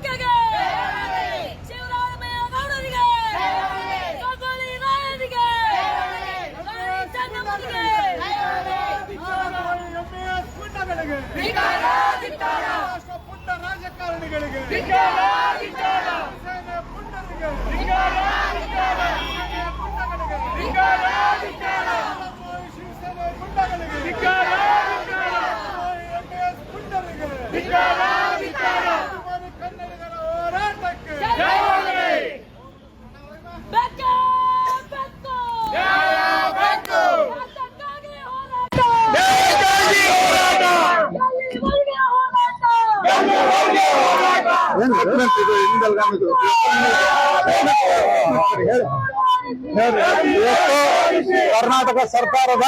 ಸಿಕ್ಕಗೆ ಶಿವರಾಮಯ್ಯ ಗೌಡರಿಗೆ. ಸಂಗೊಳ್ಳಿ ರಾಯರಿಗೆ ಚನ್ನಮ್ಮನಿಗೆ. ಪುಂಡಗಳಿಗೆ ರಾಜಕಾರಣಿಗಳಿಗೆ. ಕರ್ನಾಟಕ ಸರ್ಕಾರದ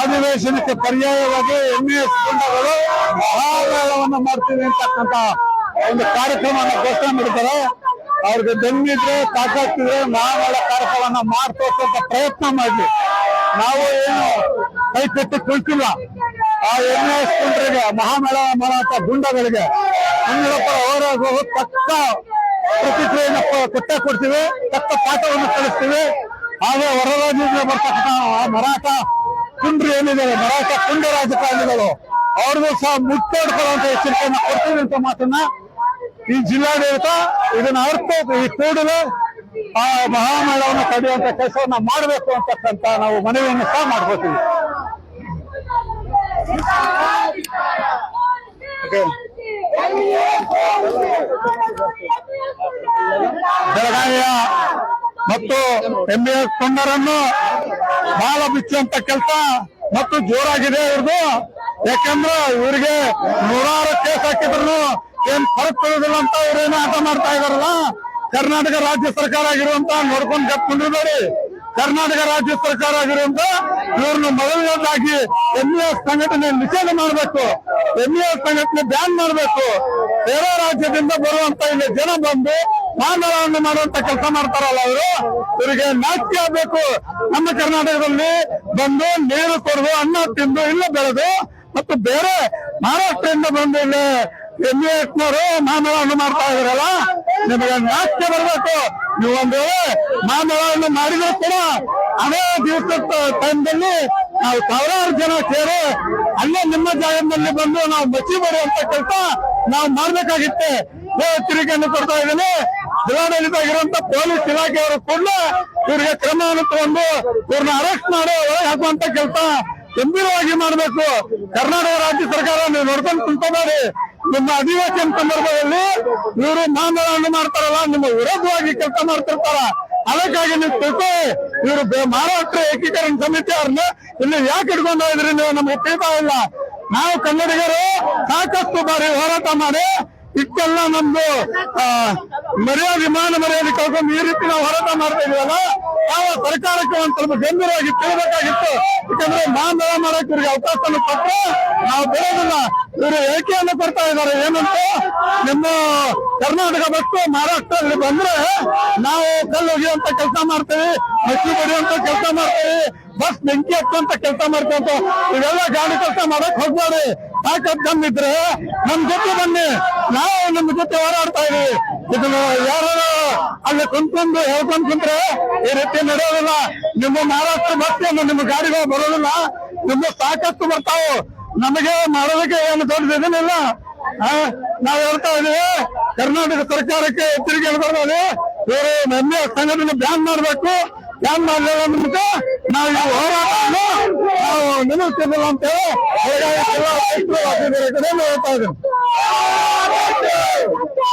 ಅಧಿವೇಶನಕ್ಕೆ ಪರ್ಯಾಯವಾಗಿ ಎಂಎಸ್ ತಂಡಗಳು ಮಹಾಮೇಳವನ್ನು ಮಾಡ್ತೀವಿ ಅಂತಕ್ಕಂತ ಒಂದು ಕಾರ್ಯಕ್ರಮವನ್ನು ಘೋಷಣೆ ಮಾಡಿದ್ದಾರೆ. ಅವ್ರಿಗೆ ದಮ್ಮಿದ್ರೆ ತಾಕತ್ತಿದ್ರೆ ಮಹಾಮೇಳ ಕಾರ್ಯಕ್ರಮವನ್ನು ಮಾಡ್ತಕ್ಕಂತ ಪ್ರಯತ್ನ ಮಾಡಿ ನಾವು ಏನು ಕೈ ಕಟ್ಟಿ ಕುಳಿತಿಲ್ಲ. ಆ ಎಣ್ಣೆ ಕುಂಟ್ರಿಗೆ ಮಹಾಮೇಳ ಮಾಡುವಂತ ಗುಂಡಗಳಿಗೆ. ಕನ್ನಡ ಪರ ಹೋರಾಡುವ ತಕ್ಕ ಪ್ರತಿಕ್ರಿಯೆಯನ್ನು ಕೊಟ್ಟೇ ಕೊಡ್ತೀವಿ ತಕ್ಕ ಪಾಠವನ್ನು ಕಳಿಸ್ತೀವಿ. ಹಾಗೆ ಹೊರ ರಾಜ್ಯದಿಂದ ಬರ್ತಕ್ಕಂಥ ಆ ಮರಾಠ ಕುಂಡ್ರಿ ಏನಿದ್ದಾರೆ, ಮರಾಠ ಕುಂಡ ರಾಜಕಾರಣಿಗಳು, ಅವ್ರಿಗೂ ಸಹ ಮುಟ್ಟೋಡ್ಕೊಳ್ಳುವಂತ ಎಚ್ಚರಿಕೆಯನ್ನು ಕೊಡ್ತೀವಿ ಅಂತ ಮಾತನ್ನ ಈ ಜಿಲ್ಲಾಡಳಿತ ಇದನ್ನ ಅರ್ಥ ಈ ಕೂಡಲೇ ಆ ಮಹಾಮೇಳವನ್ನು ತಡೆಯುವಂತ ಕೆಲಸವನ್ನ ಮಾಡಬೇಕು ಅಂತಕ್ಕಂತ ನಾವು ಮನವಿಯನ್ನು ಸಹ ಮಾಡ್ಕೋತೀವಿ. ಬೆಳಗಾವಿಯ ಮತ್ತು ಎಂಬಿಎಸ್ ತೊಂದರನ್ನು ಬಾಲ ಬಿಚ್ಚುವಂತ ಕೆಲಸ ಮತ್ತು ಜೋರಾಗಿದೆ ಇವ್ರದ್ದು ಯಾಕಂದ್ರೆ ಇವರಿಗೆ ನೂರಾರು ಕೇಸ್ ಹಾಕಿದ್ರು ಏನ್ ಫರಕ್ ಬರೋದಿಲ್ಲ ಅಂತ ಇವ್ರೇನು ಆಟ ಮಾಡ್ತಾ ಇದಾರಲ್ಲ? ಕರ್ನಾಟಕ ರಾಜ್ಯ ಸರ್ಕಾರ ಆಗಿರುವಂತ ನೋಡ್ಕೊಂಡು ಕಪ್ಕೊಂಡಿರ್ಬೇಡಿ ಕರ್ನಾಟಕ ರಾಜ್ಯ ಸರ್ಕಾರ ಆಗಿರುವಂತ ಇವ್ರನ್ನ ಮೊದಲನೇದಾಗಿ ಎಂಇಎಸ್ ಸಂಘಟನೆ ನಿಷೇಧ ಮಾಡಬೇಕು. ಎಂಇಎಸ್ ಸಂಘಟನೆ ಬ್ಯಾನ್ ಮಾಡಬೇಕು. ಬೇರೆ ರಾಜ್ಯದಿಂದ ಬರುವಂತ ಇಲ್ಲಿ ಜನ ಬಂದು ಮಾನವನ್ನು ಮಾಡುವಂತ ಕೆಲಸ ಮಾಡ್ತಾರಲ್ಲ ಅವರು. ಇವರಿಗೆ ನಾಚಿಕೆ ಆಗ್ಬೇಕು. ನಮ್ಮ ಕರ್ನಾಟಕದಲ್ಲಿ ಬಂದು ನೀರು ಕೊಡದು, ಅನ್ನ ತಿಂದು, ಇಲ್ಲ ಬೆಳೆದು, ಮತ್ತು ಬೇರೆ ಮಹಾರಾಷ್ಟ್ರದಿಂದ ಬಂದು ಇಲ್ಲಿ ಎಂಇಎಸ್ನವರು ಮಾಮಲವನ್ನು ಮಾಡ್ತಾ ಇದ್ರಲ್ಲ? ನಿಮಗೆ ನಾಚಿಕೆ ಬರಬೇಕು. ನೀವು ಒಂದು ವೇಳೆ ಮಾಮಲವನ್ನು ಮಾಡಿದ್ರು ಕೂಡ ಅದೇ ದಿವಸದ ಟೈಮ್ದಲ್ಲಿ ನಾವು ಸಾವಿರಾರು ಜನ ಸೇರಿ ಅಲ್ಲೇ ನಿಮ್ಮ ಜಾಗದಲ್ಲಿ ಬಂದು ನಾವು ಮಚ್ಚಿ ಬರುವಂತ ಕೆಲಸ ನಾವು ಮಾಡ್ಬೇಕಾಗಿತ್ತೆ. ಎಚ್ಚರಿಕೆಯನ್ನು ಕೊಡ್ತಾ ಇದ್ದೀನಿ? ಜಿಲ್ಲಾಡಳಿತ ಇರುವಂತ ಪೊಲೀಸ್ ಇಲಾಖೆಯವರು ಕೂಡ ಇವರಿಗೆ ಕ್ರಮವನ್ನು ತಗೊಂಡು ಇವ್ರನ್ನ ಅರೆಸ್ಟ್ ಮಾಡಿ ಒಳಗೆ ಹಾಕುವಂತ ಕೆಲಸ ಗಂಭೀರವಾಗಿ ಮಾಡಬೇಕು. ಕರ್ನಾಟಕ ರಾಜ್ಯ ಸರ್ಕಾರ ನೀವು ನೋಡ್ಕೊಂಡು ಕುಂತ್ಕೋಬೇಡಿ. ನಿಮ್ಮ ಅಧಿವೇಶನ ಸಂದರ್ಭದಲ್ಲಿ ಇವರು ಮಾನವವನ್ನು ಮಾಡ್ತಾರಲ್ಲ, ನಿಮ್ಮ ವಿರೋಧವಾಗಿ ಕೆಲಸ ಮಾಡ್ತಿರ್ತಾರ. ಅದಕ್ಕಾಗಿ ನೀವು ತಿಳ್ಕೊ ಇವರು ಮಹಾರಾಷ್ಟ್ರ ಏಕೀಕರಣ ಸಮಿತಿ ಅವ್ರನ್ನ ಇಲ್ಲಿ ಯಾಕೆ ಇಟ್ಕೊಂಡು ಹೋಗಿದ್ರಿ ನೀವು? ನಮ್ಗೆ ತಿಳಿತಾ ಇಲ್ಲ. ನಾವು ಕನ್ನಡಿಗರು ಸಾಕಷ್ಟು ಬಾರಿ ಹೋರಾಟ ಮಾಡಿ, ಇಷ್ಟೆಲ್ಲ ನಮ್ದು ಮರ್ಯಾದೆ ಮಾನ ಮರ್ಯಾದೆ ಕಳ್ಕೊಂಡು ಈ ರೀತಿ ನಾವು ಹೋರಾಟ ಮಾಡ್ತಾ ಇದೀವಲ್ಲ, ಯಾವ ಸರ್ಕಾರಕ್ಕೆ ಒಂದ್ ಸ್ವಲ್ಪ ಗಂಭೀರವಾಗಿ ತಿಳಿಬೇಕಾಗಿತ್ತು. ಯಾಕಂದ್ರೆ ಮಾನವ ಮಾಡಕ್ ಇವ್ರಿಗೆ ಅವಕಾಶವನ್ನು ಕೊಟ್ಟು ನಾವು ಬೆಳೆದಿಲ್ಲ ಇವರು ಹೇಳಿಕೆಯನ್ನು ಕೊಡ್ತಾ ಇದ್ದಾರೆ. ಏನಂತ ನಿಮ್ಮ ಕರ್ನಾಟಕ ಬಿಟ್ಟು ಮಹಾರಾಷ್ಟ್ರದಲ್ಲಿ ಬಂದ್ರೆ ನಾವು ಕಲ್ಲು ಒಗೆಯುವಂತ ಕೆಲಸ ಮಾಡ್ತೀವಿ ಮೆಚ್ಚು ಬಡಿಯುವಂತ ಕೆಲಸ ಮಾಡ್ತೀವಿ, ಬಸ್ ಬೆಂಕಿ ಹಚ್ಚುವಂತ ಕೆಲಸ ಮಾಡ್ತೇವೆ ಇವೆಲ್ಲ ಗಾಡಿ ಕೆಲಸ ಮಾಡಕ್ ಹೋಗ್ಬೇಡಿ. ಯಾಕಂದ್ರೆ ನಮ್ ಜೊತೆ ಬನ್ನಿ. ನಾವು ನಮ್ಮ ಜೊತೆ ಹೋರಾಡ್ತಾ ಇದೀವಿ. ಇದನ್ನು ಯಾರು ಅಲ್ಲಿ ಕುಂತ್ಕೊಂಡು ಹೇಳ್ಕೊಂಡ್ ಕುಂತ್ರೆ ಈ ರೀತಿ ನಡೆಯೋದಿಲ್ಲ. ನಿಮ್ಮ ಮಹಾರಾಷ್ಟ್ರ ಮತ್ತೆ ನಿಮ್ಮ ಗಾಡಿಗಳು ಬರೋದಿಲ್ಲ. ನಿಮ್ಮ ಸಾಕಷ್ಟು ಬರ್ತಾವು. ನಮಗೆ ಮಾಡೋದಕ್ಕೆ ಏನು ದೊಡ್ಡದಿಲ್ಲ ನಾವು ಹೇಳ್ತಾ ಇದೀವಿ, ಕರ್ನಾಟಕ ಸರ್ಕಾರಕ್ಕೆ ತಿರುಗಿ ಹೇಳ್ಬಾರ್ದು ಇವರು ನಮ್ಮ ಸಂಘಟನೆ ಬ್ಯಾನ್ ಮಾಡಬೇಕು. ಬ್ಯಾನ್ ಮಾಡಲಿಲ್ಲ ಅಂದ್ಬಿಟ್ಟು ನಾವು ಈ ಹೋರಾಟವನ್ನು ನಾವು ನಿಲ್ಲಿಸ್ತಿರ್ಲಿಲ್ಲ ಅಂತೇಳಿ ಹೇಳ್ತಾ ಬೆಳಗಾವಿ ಜಿಲ್ಲಾ ರೈತರು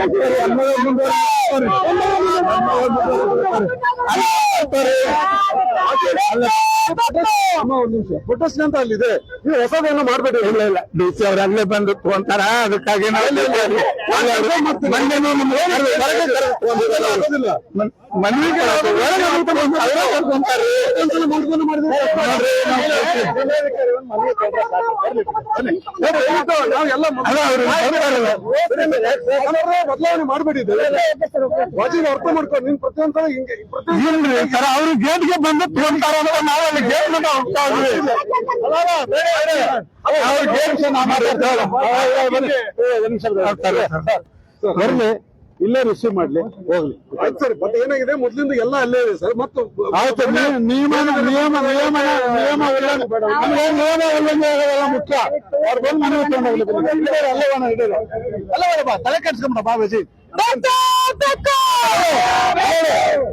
ಅಧಿಕಾರಿ ಕಡೆಯಿಂದ ಹೇಳ್ತಾ ಇದ್ದೀನಿ ಫೋಟೋಸ್ ಅಂತ ಅಲ್ಲಿದೆ ನೀವು ಹೊಸದೇನೋ ಮಾಡ್ಬೇಡಿ ಇಲ್ಲ ಇಲ್ಲ ಡಿ ಸಿ ಅವ್ರು ಅಲ್ಲೇ ಬಂದು ತಗೊಂತಾರ ಅದಕ್ಕಾಗಿ ನಾವು ಬದಲಾವಣೆ ಮಾಡ್ಬಿಟ್ಟಿದ್ದೇವೆ ವಾಜಿನ ಅರ್ಥ ಮಾಡ್ಕೊಂಡು ನೀನ್ ಪ್ರತಿಯೊಂದ್ಸಲ ಹಿಂಗೆ ಪ್ರತಿ ಇಲ್ರಿ ಸರ್ ಅವ್ರು ಗೇಟ್ಗೆ ಬಂದು ತಗೊಂತಾರ ಅಂದ್ರೆ ನಾವು ಅಲ್ಲಿ ಗೇಟ್ ಹೋಗ್ತಾ ಇದ್ವಿ ಅವ್ರು ಗೇಟ್ ಬರ್ಲಿ ಇಲ್ಲೇ ರಿಸೀವ್ ಮಾಡ್ಲಿ ಹೋಗ್ಲಿ ಆಯ್ತು ಸರ್ ಮತ್ತೆ ಏನಾಗಿದೆ ಮೊದ್ಲಿಂದ ಎಲ್ಲ ಅಲ್ಲೇ ಇದೆ ಸರ್ ಮತ್ತು ಆಯ್ತು ನಿಯಮ ನಿಯಮ ನಿಯಮ ನಿಯಮ ನಿಯಮ ಉಲ್ಲಂಘನೆ ಆಗೋದೆಲ್ಲ ಮುಖ್ಯ ಅವ್ರು ಬಂದು ಮನೆ ತಗೊಂಡು ಹೋಗ್ಲಿಕ್ಕೆ ಅಲ್ಲೇ ಇದ್ದಾರೆ. ಅಲ್ಲೇ ಬಾ ತಲೆ ಕೆಡ್ಸ್ಕೊಂಬಿಡ ಬಾ ಬಜಿ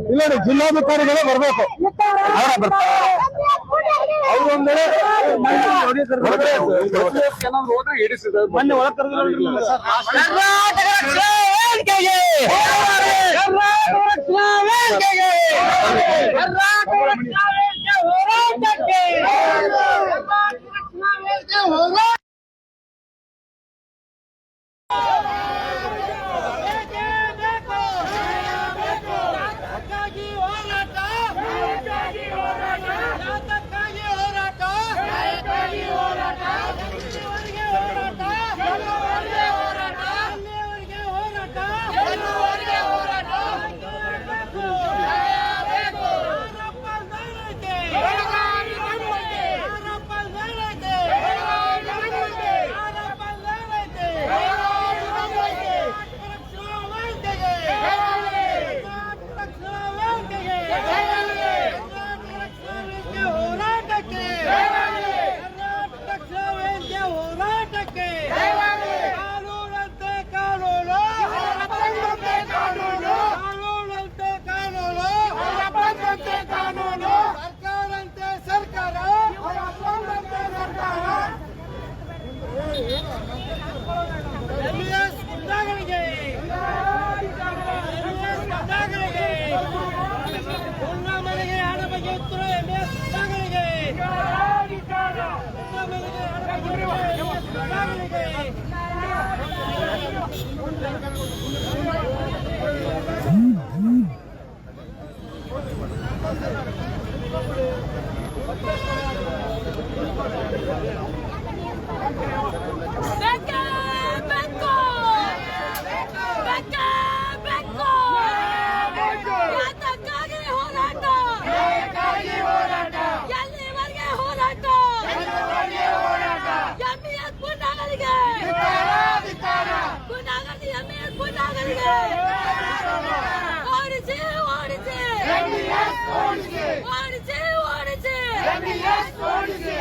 ಇಲ್ಲ ರೀ ಜಿಲ್ಲಾಧಿಕಾರಿಗಳೇ ಬರ್ಬೇಕು ಅವರ ಬರ್ತಾರೆ ಅವ್ರು ಒಂದ್ ಮೊನ್ನೆ ಒಳಗ್ ಕರೆದಿಲ್ಲ ಕರ್ನಾಟಕ ರಕ್ಷಣಾ ವೇದಿಕೆಗೆ ಕರ್ನಾಟಕ ರಕ್ಷಣಾ ವೇದಿಕೆಗೆ ಕರ್ನಾಟಕ ರಕ್ಷಣಾ ವೇದಿಕೆ ಹೋರಾಟಕ್ಕೆ ಕರ್ನಾಟಕ ರಕ್ಷಣಾ ವೇದಿಕೆ ಹೋರಾಟ ¡Gracias! ಓಡಿಸಿ